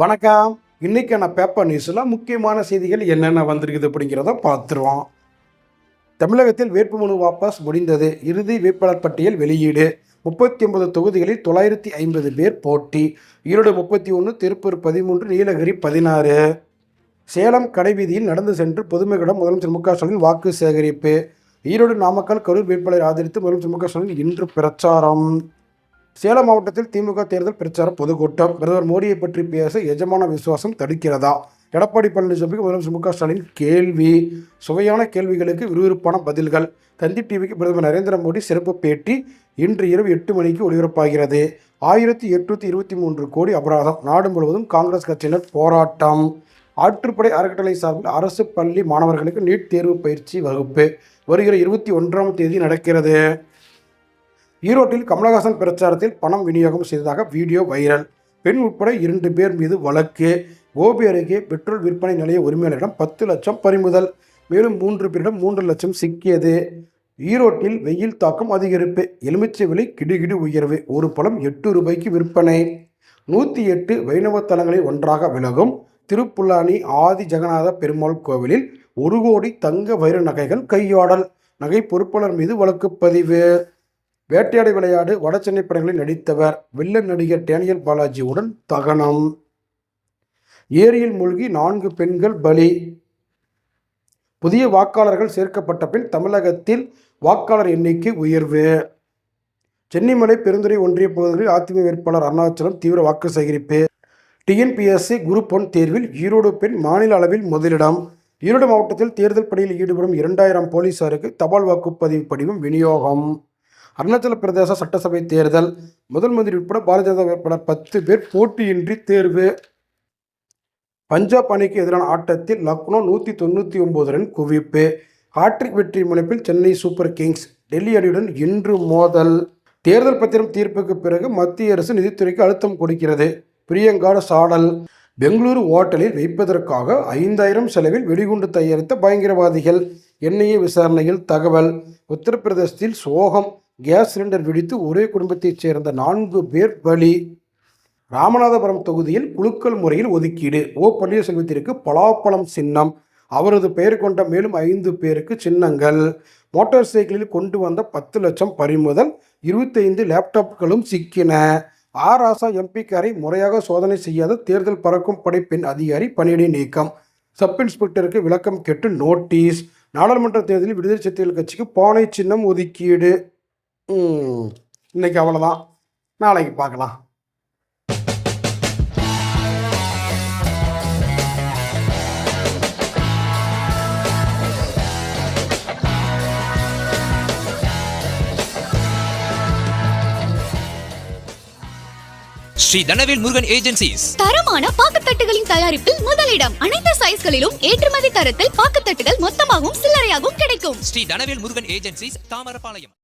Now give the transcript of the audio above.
வணக்கம். இன்னைக்கான பேப்பர் நியூஸில் முக்கியமான செய்திகள் என்னென்ன வந்திருக்குது அப்படிங்கிறத பார்த்துருவோம். தமிழகத்தில் வேட்புமனு வாபஸ் முடிந்தது. இறுதி வேட்பாளர் பட்டியல் வெளியீடு. முப்பத்தி ஒன்பது தொகுதிகளில் தொள்ளாயிரத்தி ஐம்பது பேர் போட்டி. ஈரோடு முப்பத்தி ஒன்று திருப்பூர் பதிமூன்று நீலகிரி பதினாறு. சேலம் கடைவீதியில் நடந்து சென்று பொதுமக்களிடம் முதலமைச்சர் மு க ஸ்டாலின் வாக்கு சேகரிப்பு. ஈரோடு நாமக்கல் கரூர் வேட்பாளரை ஆதரித்து முதலமைச்சர் மு க ஸ்டாலின் இன்று பிரச்சாரம். சேலம் மாவட்டத்தில் திமுக தேர்தல் பிரச்சார பொதுக்கூட்டம். பிரதமர் மோடியை பற்றி பேச எஜமான விசுவாசம் தடுக்கிறதா? எடப்பாடி பழனிசாமிக்கு முதலமைச்சர் மு க ஸ்டாலின் கேள்வி. சுவையான கேள்விகளுக்கு விறுவிறுப்பான பதில்கள். தந்தி டிவிக்கு பிரதமர் நரேந்திர மோடி சிறப்பு பேட்டி. இன்று இரவு எட்டு மணிக்கு ஒளிபரப்பாகிறது ஆயிரத்தி எட்நூற்றி இருபத்தி மூன்று கோடி அபராதம். நாடு முழுவதும் காங்கிரஸ் கட்சியினர் போராட்டம். ஆற்றுப்படை அறக்கட்டளை சார்பில் அரசு பள்ளி மாணவர்களுக்கு நீட் தேர்வு பயிற்சி வகுப்பு. வருகிற இருபத்தி ஒன்றாம் தேதி நடக்கிறது. ஈரோட்டில் கமலஹாசன் பிரச்சாரத்தில் பணம் விநியோகம் செய்ததாக வீடியோ வைரல். பெண் உட்பட இரண்டு பேர் மீது வழக்கு. கோபி அருகே பெட்ரோல் விற்பனை நிலைய உரிமையாளரிடம் பத்து லட்சம் பறிமுதல். மேலும் மூன்று பேரிடம் மூன்று லட்சம் சிக்கியது. ஈரோட்டில் வெயில் தாக்கம் அதிகரிப்பு. எலுமிச்சை விலை கிடுகிடு உயர்வு. ஒரு பழம் எட்டு ரூபாய்க்கு விற்பனை. நூற்றி எட்டு வைணவ தலங்களில் ஒன்றாக விலகும். திருப்புல்லானி ஆதி ஜெகநாத பெருமாள் கோவிலில் ஒரு கோடி தங்க வைர நகைகள் கையாடல். நகை பொறுப்பாளர் மீது வழக்குப்பதிவு வேட்டையாடு விளையாடு வடசென்னை படங்களில் நடித்தவர் வில்லன் நடிகர் டேனியல் பாலாஜியுடன் தகனம். ஏரியில் மூழ்கி நான்கு பெண்கள் பலி. புதிய வாக்காளர்கள் சேர்க்கப்பட்ட பின் தமிழகத்தில் வாக்காளர் எண்ணிக்கை உயர்வு. சென்னிமலை பெருந்துறை ஒன்றிய பகுதிகளில் அதிமுக வேட்பாளர் அருணாச்சலம் தீவிர வாக்கு சேகரிப்பு. டிஎன்பிஎஸ்சி குரூப் ஒன் தேர்வில் ஈரோடு பெண் மாநில அளவில் முதலிடம். ஈரோடு மாவட்டத்தில் தேர்தல் பணியில் ஈடுபடும் இரண்டாயிரம் போலீசாருக்கு தபால் வாக்குப்பதிவு படிவம் விநியோகம். அருணாச்சல பிரதேச சட்டசபை தேர்தல். முதல் மந்திரி உட்பட பாரதிய ஜனதா வேட்பாளர் பத்து பேர் போட்டியின்றி தேர்வு. பஞ்சாப் அணிக்கு எதிரான ஆட்டத்தில் லக்னோ நூற்றி தொண்ணூற்றி ஒம்பது ரன் குவிப்பு. ஹாட்ரிக் வெற்றி முனைப்பில் சென்னை சூப்பர் கிங்ஸ் டெல்லி அணியுடன் இன்று மோதல். தேர்தல் பத்திரம் தீர்ப்புக்கு பிறகு மத்திய அரசு நிதித்துறைக்கு அழுத்தம் கொடுக்கிறது. பிரியங்கா சாடல் பெங்களூரு ஓட்டலில் வைப்பதற்காக ஐந்தாயிரம் செலவில் வெடிகுண்டு தயாரித்த பயங்கரவாதிகள். என்ஐஏ விசாரணையில் தகவல் உத்தரப்பிரதேசத்தில் சோகம் கேஸ் சிலிண்டர் வெடித்து ஒரே குடும்பத்தைச் சேர்ந்த நான்கு பேர் பலி. ராமநாதபுரம் தொகுதியில் குழுக்கள் முறையில் ஒதுக்கீடு. ஓ. பன்னீர்செல்வத்திற்கு பலாப்பழம் சின்னம். அவரது பெயர் கொண்ட மேலும் ஐந்து பேருக்கு சின்னங்கள். மோட்டார் சைக்கிளில் கொண்டு வந்த பத்து லட்சம் பறிமுதல் இருபத்தைந்து லேப்டாப்களும் சிக்கின. ஆர் ஆசா எம்பிக்காரை முறையாக சோதனை செய்யாத தேர்தல் பறக்கும் படை பெண் அதிகாரி பணியிடை நீக்கம். சப் இன்ஸ்பெக்டருக்கு விளக்கம் கேட்டு நோட்டீஸ். நாடாளுமன்ற தேர்தலில் விடுதலை சிறுத்தைகள் கட்சிக்கு பானை சின்னம் ஒதுக்கீடு. ம், இன்னைக்கு அவ்வளோதான் நாளைக்கு பார்க்கலாம். ஸ்ரீ தனவேல் முருகன் ஏஜென்சிஸ். தரமான பாக்குத்தட்டுகளின் தயாரிப்பில் முதலிடம். அனைத்து சைஸ்களிலும் ஏற்றுமதி தரத்தில் பாக்குத்தட்டுகள் மொத்தமாகவும் சில்லறையாகவும் கிடைக்கும். ஸ்ரீ தனவேல் முருகன் ஏஜென்சிஸ் தாமரபாளையம்.